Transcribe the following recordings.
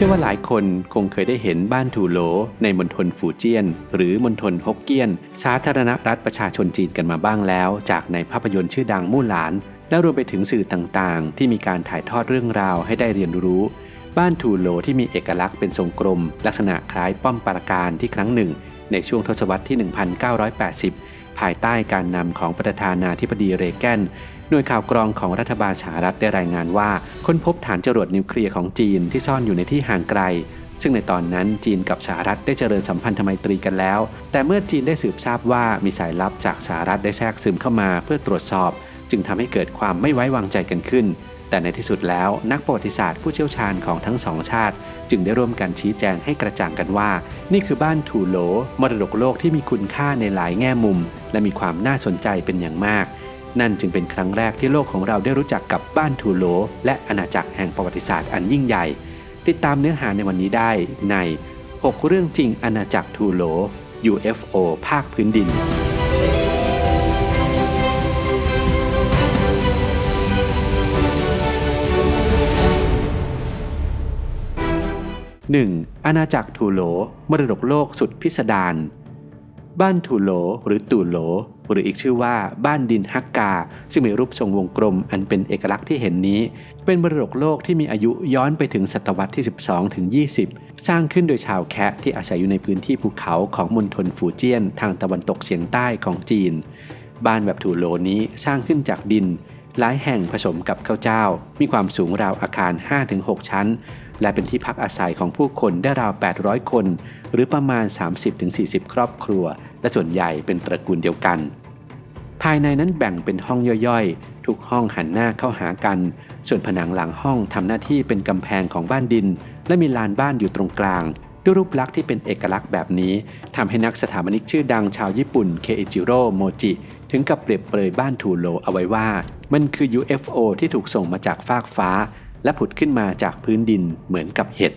ชื่อว่าหลายคนคงเคยได้เห็นบ้านถูโหลในมณฑลฟูเจียน หรือมณฑลฮกเกี้ยน สาธารณรัฐประชาชนจีนกันมาบ้างแล้ว จากในภาพยนตร์ชื่อดังมู่หลาน และรวมไปถึงสื่อต่างๆ ที่มีการถ่ายทอดเรื่องราวให้ได้เรียนรู้ บ้านถูโหลที่มีเอกลักษณ์เป็นทรงกลม ลักษณะคล้ายป้อมปราการที่ครั้งหนึ่ง ในช่วงทศวรรษที่ 1980 ภายใต้การนำของประธานาธิบดีเรแกน หน่วยข่าวกรองของรัฐบาลสหรัฐได้รายงานว่า ค้นพบฐานจรวดนิวเคลียร์ของจีนที่ซ่อนอยู่ในที่ห่างไกล ซึ่งในตอนนั้นจีนกับสหรัฐได้เจริญสัมพันธไมตรีกันแล้ว แต่เมื่อจีนได้สืบทราบว่ามีสายลับจากสหรัฐได้แทรกซึมเข้ามาเพื่อตรวจสอบ จึงทำให้เกิดความไม่ไว้วางใจกันขึ้น แต่ในที่สุดแล้วนักประวัติศาสตร์ผู้เชี่ยวชาญของทั้งสองชาติ จึงได้ร่วมกันชี้แจงให้กระจ่างกันว่า นี่คือบ้านถูโหลมรดกโลกที่มีคุณค่าในหลายแง่มุม และมีความน่าสนใจเป็นอย่างมาก นั่นจึงเป็นครั้งแรกที่โลกของเราได้รู้จักกับบ้านทูโล และอาณาจักรแห่งประวัติศาสตร์อันยิ่งใหญ่ ติดตามเนื้อหาในวันนี้ได้ใน 6 เรื่องจริงอาณาจักรทูโล UFO ภาคพื้นดิน 1. อาณาจักรทูโลมรดกโลกสุดพิสดาร บ้านทูโหลหรือตูโหล หรืออีกชื่อว่าบ้านดินฮักกา ซึ่งมีรูปทรงวงกลมอันเป็นเอกลักษณ์ที่เห็นนี้ เป็นมรดกโลกที่มีอายุย้อนไปถึงศตวรรษที่ 12ถึง20 สร้างขึ้นโดยชาวแคะที่อาศัยอยู่ในพื้นที่ภูเขาของมณฑลฟูเจียน ทางตะวันตกเฉียงใต้ของจีน บ้านแบบถูโหลนี้สร้างขึ้นจากดินหลายแห่งผสมกับข้าวเจ้า มีความสูงราวอาคาร 5-6 ชั้น และเป็นที่พักอาศัยของผู้คนได้ราว 800 คน หรือประมาณ 30-40 ครอบครัว และส่วนใหญ่เป็นตระกูลเดียวกัน ภายในนั้นแบ่งเป็นห้องย่อยๆ ทุกห้องหันหน้าเข้าหากัน ส่วนผนังหลังห้องทำหน้าที่เป็นกำแพงของบ้านดิน และมีลานบ้านอยู่ตรงกลาง ด้วยรูปลักษณ์ที่เป็นเอกลักษณ์แบบนี้ทำให้นักสถาปนิกชื่อดังชาวญี่ปุ่นเคอิจิโร่โมจิถึงกับเปรียบเปรยบ้านทูโลเอาไว้ว่า มันคือ UFO ที่ถูกส่งมาจากฟากฟ้า และผุดขึ้นมาจากพื้นดินเหมือนกับเห็ด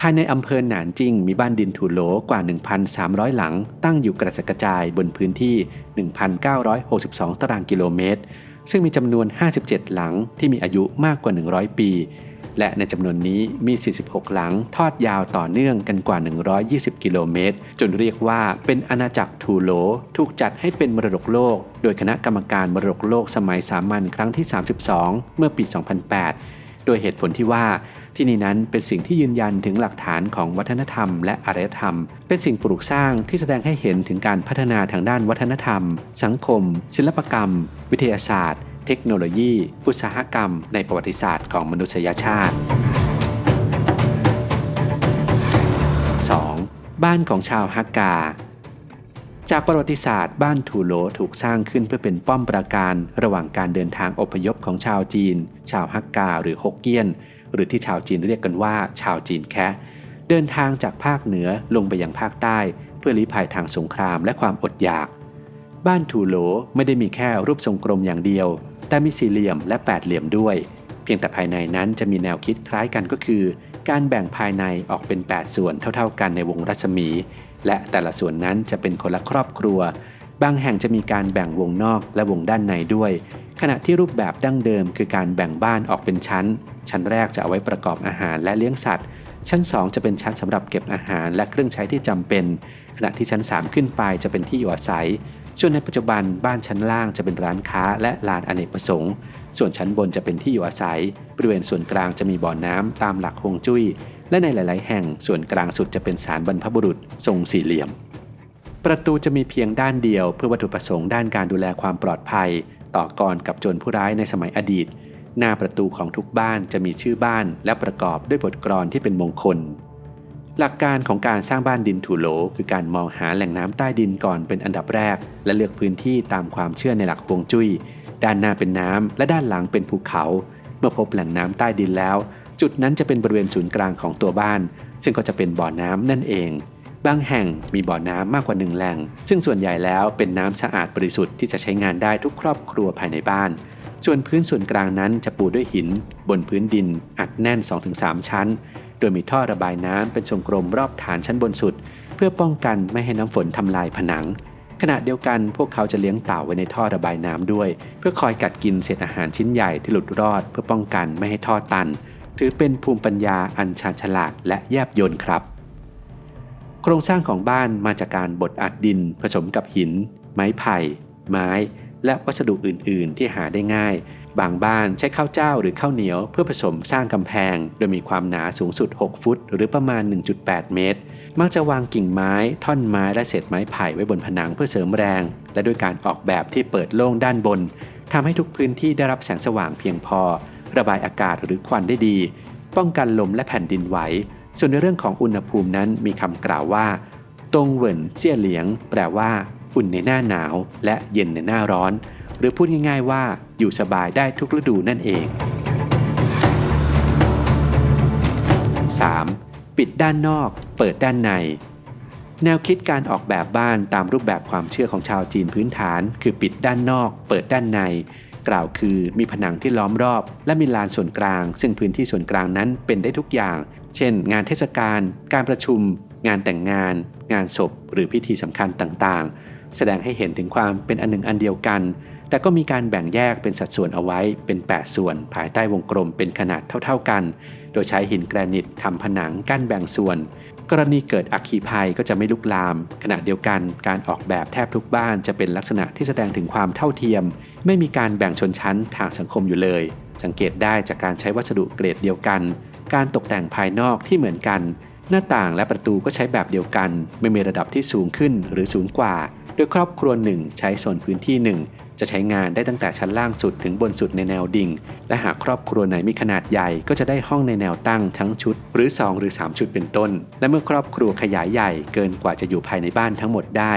ภายในอำเภอหนานจิงมีบ้านดินถูโหลกว่า 1,300 หลัง ตั้งอยู่กระจัดกระจายบนพื้นที่ 1,962 ตารางกิโลเมตร ซึ่งมีจำนวน 57 หลังที่มีอายุมากกว่า 100 ปี และในจำนวนนี้มี 46 หลังทอดยาวต่อเนื่องกันกว่า 120 กิโลเมตร จนเรียกว่าเป็นอาณาจักรทูโล ถูกจัดให้เป็นมรดกโลก โดยคณะกรรมการมรดกโลกสมัยสามัญครั้งที่ 32 เมื่อปี 2008 โดยเหตุผลที่ว่าที่นี่นั้นเป็นสิ่งที่ยืนยันถึงหลักฐานของวัฒนธรรมและอารยธรรม เป็นสิ่งปลูกสร้างที่แสดงให้เห็นถึงการพัฒนาทางด้านวัฒนธรรม สังคม ศิลปกรรม วิทยาศาสตร์ เทคโนโลยี อุตสาหกรรม ในประวัติศาสตร์ของมนุษยชาติ 2. บ้านของชาวฮักกา จากประวัติศาสตร์ บ้านทูโลถูกสร้างขึ้นเพื่อเป็นป้อมปราการ ระหว่างการเดินทางอพยพของชาวจีน ชาวฮักกาหรือฮกเกี้ยน หรือที่ชาวจีนเรียกกันว่า ชาวจีนแคะเดินทางจากภาคเหนือลงไปยังภาคใต้ เพื่อลี้ภัยทางสงครามและความอดอยาก บ้านทูโหลไม่ได้มีแค่รูปทรงกลมอย่างเดียว แต่มีสี่เหลี่ยมและแปดเหลี่ยมด้วย เพียงแต่ภายในนั้นจะมีแนวคิดคล้ายกันก็คือ การแบ่งภายในออกเป็น 8 ส่วนเท่า ๆ กันในวงรัศมี และแต่ละส่วนนั้นจะเป็นคนละครอบครัว บางแห่งจะมีการแบ่งวงนอกและวงด้านในด้วย ขณะที่รูปแบบดั้งเดิม คือการแบ่งบ้านออกเป็นชั้น ชั้นแรกจะเอาไว้ประกอบอาหารและเลี้ยงสัตว์ ชั้น 2 จะเป็นชั้นสำหรับเก็บอาหารและเครื่องใช้ที่จำเป็น ขณะที่ชั้น 3 ขึ้นไปจะเป็นที่อยู่อาศัย ส่วนในปัจจุบันบ้านชั้นล่างจะเป็นร้านค้าและลานอเนกประสงค์ ส่วนชั้นบนจะเป็นที่อยู่อาศัย บริเวณส่วนกลางจะมีบ่อน้ำตามหลักฮวงจุ้ย และในหลาย ๆ แห่งส่วนกลางสุดจะเป็นศาลบรรพบุรุษทรงสี่เหลี่ยม ประตูจะมีเพียงด้านเดียว เพื่อวัตถุประสงค์ด้านการดูแลความปลอดภัย ต่อกรกับโจรผู้ร้ายในสมัยอดีต หน้าประตูของทุกบ้านจะมีชื่อบ้านและประกอบด้วยบทกลอนที่เป็นมงคล หลักการของการสร้างบ้านดินถูโหลคือการมองหาแหล่งน้ำใต้ดินก่อนเป็นอันดับแรก และเลือกพื้นที่ตามความเชื่อในหลักฮวงจุย้ย ด้านหน้าเป็นน้ำและด้านหลังเป็นภูเขา เมื่อพบแหล่งน้ำใต้ดินแล้ว จุดนั้นจะเป็นบริเวณศูนย์กลางของตัวบ้าน ซึ่งก็จะเป็นบ่อน้ำนั่นเอง บางแห่งมีบ่อน้ำมากกว่าหนึ่งแหล่ง ซึ่งส่วนใหญ่แล้วเป็นน้ำสะอาดบริสุทธิ์ที่จะใช้งานได้ทุกครอบครัวภายในบ้าน ส่วนพื้นส่วนกลางนั้นจะปูด้วยหิน บนพื้นดิน อัดแน่น 2-3 ชั้น ดยมีท่อระบายน้ำเป็นทรงกลมรอบฐานชั้นบนสุด เพื่อป้องกันไม่ให้น้ำฝนทำลายผนัง ขณะเดียวกันพวกเขาจะเลี้ยงเต่าไว้ในท่อระบายน้ำด้วย เพื่อคอยกัดกินเศษอาหารชิ้นใหญ่ที่หลุดรอด เพื่อป้องกันไม่ให้ท่อตัน ถือเป็นภูมิปัญญาอันชาญฉลาดและแยบยลครับ โครงสร้างของบ้านมาจากการบดอัดดิน ผสมกับหิน ไม้ไผ่ ไม้ และวัสดุอื่น ๆ ที่หาได้ง่าย บางบ้านใช้ข้าวเจ้าหรือข้าวเหนียวเพื่อผสมสร้างกำแพง โดยมีความหนาสูงสุด 6 ฟุต หรือประมาณ 1.8 เมตร มักจะวางกิ่งไม้ ท่อนไม้และเศษไม้ไผ่ไว้บนผนังเพื่อเสริมแรง และด้วยการออกแบบที่เปิดโล่งด้านบนทำให้ทุกพื้นที่ได้รับแสงสว่างเพียงพอ ระบายอากาศหรือควันได้ดี ป้องกันลมและแผ่นดินไหว ส่วนในเรื่องของอุณหภูมินั้นมีคำกล่าวว่าตงเหวินเสี่ยเหลียง แปลว่า อุ่นในหน้าหนาว และเย็นในหน้าร้อน หรือพูดง่าย ๆว่า อยู่สบายได้ทุกฤดูนั่นเอง 3. ปิดด้านนอก เปิดด้านใน แนวคิดการออกแบบบ้านตามรูปแบบความเชื่อของชาวจีนพื้นฐาน คือปิดด้านนอก เปิดด้านใน กล่าวคือมีผนังที่ล้อมรอบ และมีลานส่วนกลาง ซึ่งพื้นที่ส่วนกลางนั้นเป็นได้ทุกอย่าง เช่น งานเทศกาลการประชุม งานแต่งงาน งานศพ หรือพิธีสำคัญต่างๆ แสดงให้เห็นถึงความเป็นอันหนึ่งอันเดียวกัน แต่ก็มีการแบ่งแยกเป็นสัดส่วนเอาไว้เป็น 8 ส่วน ภายใต้วงกลมเป็นขนาดเท่า ๆกัน โดยใช้หินแกรนิตทำผนังกั้นแบ่งส่วน กรณีเกิดอัคคีภัยก็จะไม่ลุกลาม ขณะเดียวกันการออกแบบแทบทุกบ้านจะเป็นลักษณะที่แสดงถึงความเท่าเทียม ไม่มีการแบ่งชนชั้นทางสังคมอยู่เลย สังเกตได้จากการใช้วัสดุเกรดเดียวกัน การตกแต่งภายนอกที่เหมือนกัน หน้าต่างและประตูก็ใช้แบบเดียวกัน ไม่มีระดับที่สูงขึ้นหรือสูงกว่า โดยครอบครัวหนึ่งใช้โซนพื้นที่หนึ่ง จะใช้งานได้ตั้งแต่ชั้นล่างสุดถึงบนสุดในแนวดิ่ง และหากครอบครัวไหนมีขนาดใหญ่ก็จะได้ห้องในแนวตั้งทั้งชุด หรือ 2 หรือ 3 ชุดเป็นต้น และเมื่อครอบครัวขยายใหญ่เกินกว่าจะอยู่ภายในบ้านทั้งหมดได้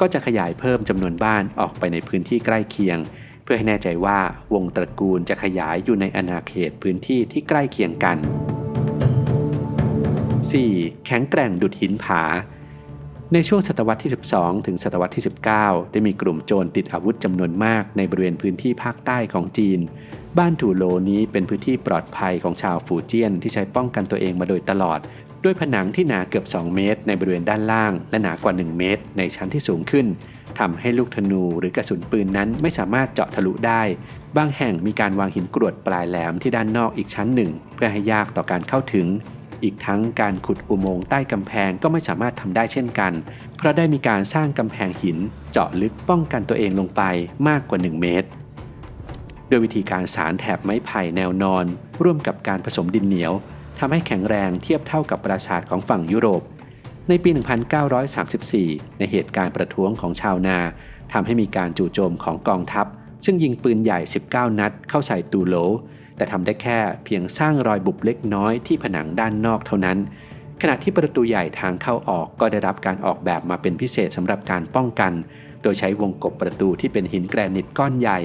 ก็จะขยายเพิ่มจำนวนบ้านออกไปในพื้นที่ใกล้เคียง เพื่อให้แน่ใจว่าวงตระกูลจะขยายอยู่ในอาณาเขตพื้นที่ที่ใกล้เคียงกัน 4. แข็งแกร่งดุดหินผา ในช่วงศตวรรษที่ 12 ถึงศตวรรษที่ 19 ได้มีกลุ่มโจรติดอาวุธจำนวนมากในบริเวณพื้นที่ภาคใต้ของจีน บ้านถูโลนี้เป็นพื้นที่ปลอดภัยของชาวฟูเจียนที่ใช้ป้องกันตัวเองมาโดยตลอด ด้วยผนังที่หนาเกือบ 2 เมตร ในบริเวณด้านล่าง และหนากว่า 1 เมตร ในชั้นที่สูงขึ้นทำให้ลูกธนูหรือกระสุนปืนนั้นไม่สามารถเจาะทะลุได้ บางแห่งมีการวางหินกรวดปลายแหลมที่ด้านนอกอีกชั้นหนึ่ง เพื่อให้ยากต่อการเข้าถึง อีกทั้งการขุดอุโมงค์ใต้กำแพงก็ไม่สามารถทำได้เช่นกัน เพราะได้มีการสร้างกำแพงหินเจาะลึกป้องกันตัวเองลงไปมากกว่า 1 เมตร โดยวิธีการสารแถบไม้ไผ่แนวนอน ร่วมกับการผสมดินเหนียวทำให้แข็งแรงเทียบเท่ากับปราสาทของฝั่งยุโรป ในปี 1934 ในเหตุการณ์ประท้วงของชาวนาทำให้มีการจู่โจมของกองทัพ ซึ่งยิงปืนใหญ่ 19 นัดเข้าใส่ตูโล แต่ทำได้แค่เพียงสร้างรอยบุบเล็กน้อยที่ผนังด้านนอกเท่านั้น ขณะที่ประตูใหญ่ทางเข้าออกก็ได้รับการออกแบบมาเป็นพิเศษสำหรับการป้องกัน โดยใช้วงกบประตูที่เป็นหินแกรนิตก้อนใหญ่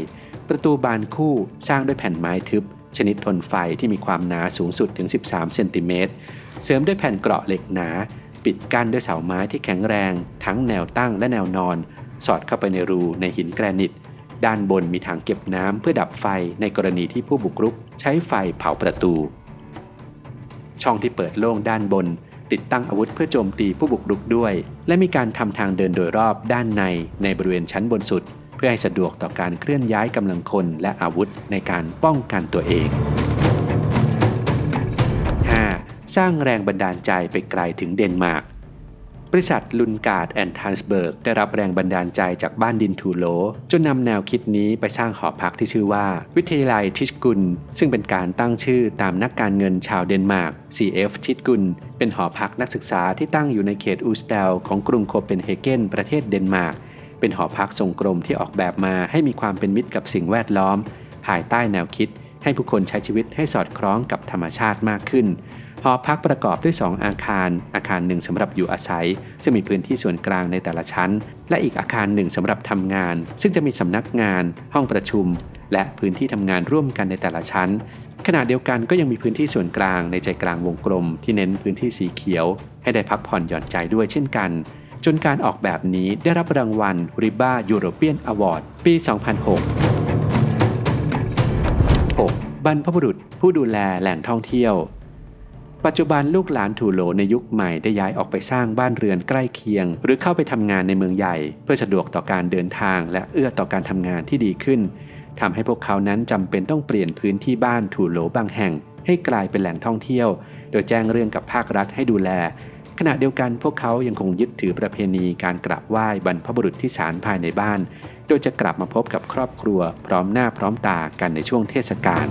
ประตูบานคู่สร้างด้วยแผ่นไม้ทึบ ชนิดทนไฟที่มีความหนาสูงสุดถึง 13 เซนติเมตร เสริมด้วยแผ่นเกราะเหล็กหนา ปิดกั้นด้วยเสาไม้ที่แข็งแรง ทั้งแนวตั้งและแนวนอน สอดเข้าไปในรูในหินแกรนิต ด้านบนมีถังเก็บน้ำเพื่อดับไฟในกรณีที่ผู้บุกรุกใช้ไฟเผาประตู ช่องที่เปิดโล่งด้านบน ติดตั้งอาวุธเพื่อโจมตีผู้บุกรุกด้วย และมีการทำทางเดินโดยรอบด้านในในบริเวณชั้นบนสุด เพื่อให้สะดวกต่อการเคลื่อนย้ายกำลังคนและอาวุธในการป้องกันตัวเอง 5. สร้างแรงบันดาลใจไปไกลถึงเดนมาร์ก บริษัทลุนการ์ดแอนด์ทันสเบิร์กได้รับแรงบันดาลใจจากบ้านดินทูโล จนนำแนวคิดนี้ไปสร้างหอพักที่ชื่อว่า วิทยาลัยทิชกุล ซึ่งเป็นการตั้งชื่อตามนักการเงินชาวเดนมาร์ก CF ทิชกุล เป็นหอพักนักศึกษาที่ตั้งอยู่ในเขตอูสเตลของกรุงโคเปนเฮเกนประเทศเดนมาร์กเป็นหอพักทรงกลมที่ออกแบบมาให้มีความเป็นมิตรกับสิ่งแวดล้อม ภายใต้แนวคิด ให้ผู้คนใช้ชีวิตให้สอดคล้องกับธรรมชาติมากขึ้น หอพักประกอบด้วย 2 อาคาร อาคารหนึ่งสำหรับอยู่อาศัย ซึ่งมีพื้นที่ส่วนกลางในแต่ละชั้น และอีกอาคารหนึ่งสำหรับทำงาน ซึ่งจะมีสำนักงาน ห้องประชุม และพื้นที่ทำงานร่วมกันในแต่ละชั้น ขณะเดียวกันก็ยังมีพื้นที่ส่วนกลางในใจกลางวงกลม ที่เน้นพื้นที่สีเขียว ให้ได้พักผ่อนหย่อนใจด้วยเช่นกันจนการออกแบบนี้ได้รับรางวัล RIBA European Award ปี 2006 6. บรรพบุรุษผู้ดูแลแหล่งท่องเที่ยว ปัจจุบันลูกหลานถูโหลในยุคใหม่ได้ย้ายออกไปสร้างบ้านเรือนใกล้เคียง หรือเข้าไปทำงานในเมืองใหญ่ เพื่อสะดวกต่อการเดินทางและเอื้อต่อการทำงานที่ดีขึ้นทำให้พวกเขานั้นจำเป็นต้องเปลี่ยนพื้นที่บ้านถูโหลบางแห่ง ให้กลายเป็นแหล่งท่องเที่ยว โดยแจ้งเรื่องกับภาครัฐให้ดูแล ขณะเดียวกันพวกเขายังคงยึดถือประเพณีการกราบไหว้บรรพบุรุษที่ศาลภายในบ้าน โดยจะกลับมาพบกับครอบครัวพร้อมหน้าพร้อมตากันในช่วงเทศกาล